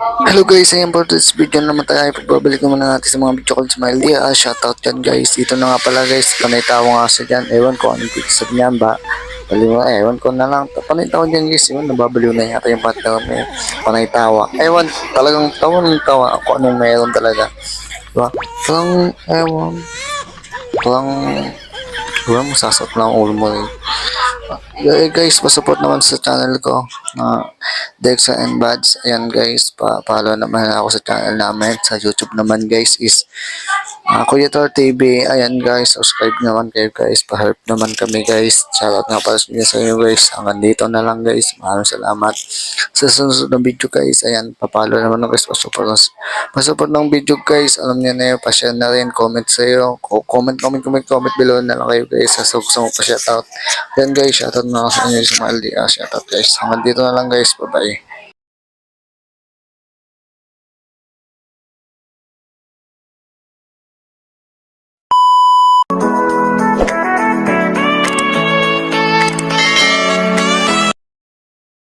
Hello guys, ayan po this video naman tayo. Pagbabalik naman na natin sa mga video called smile. Yeah, shoutout dyan guys. Dito na nga pala guys, panay tao nga sa dyan. Ewan ko anong pizza niyan ba. Baliw nga, ewan ko na lang. Panay tao dyan guys. Ewan, nababaliw na yata yung partner may panay tawa. Ewan, talagang tawa ng tawa ako anong meron talaga. Diba? Parang, ewan. Parang, Diba, masasot lang ang ulo mo rin. Eh, guys, pasupport naman sa channel ko na Dexa and Bads. Ayan guys, pa-follow naman ako sa channel namin. Sa YouTube naman guys is uh, Kuya Tor TV. Ayan guys, subscribe naman kayo guys. Pa-help naman kami guys. Shoutout nga pala sa inyo guys. Hanggang dito na lang guys. Maraming salamat. Sa susunod na video guys, ayan, pa-follow naman guys. Pa-support, pa-support ng video guys. Alam niyo na yun, pa-share na rin. Comment sa'yo. Comment, comment, comment, comment below na lang kayo guys. Sa gusto mo pa-shoutout. Yan guys, shoutout na ako sa inyo sa mga LDA. Shoutout guys. Hanggang dito na lang guys. Bye-bye.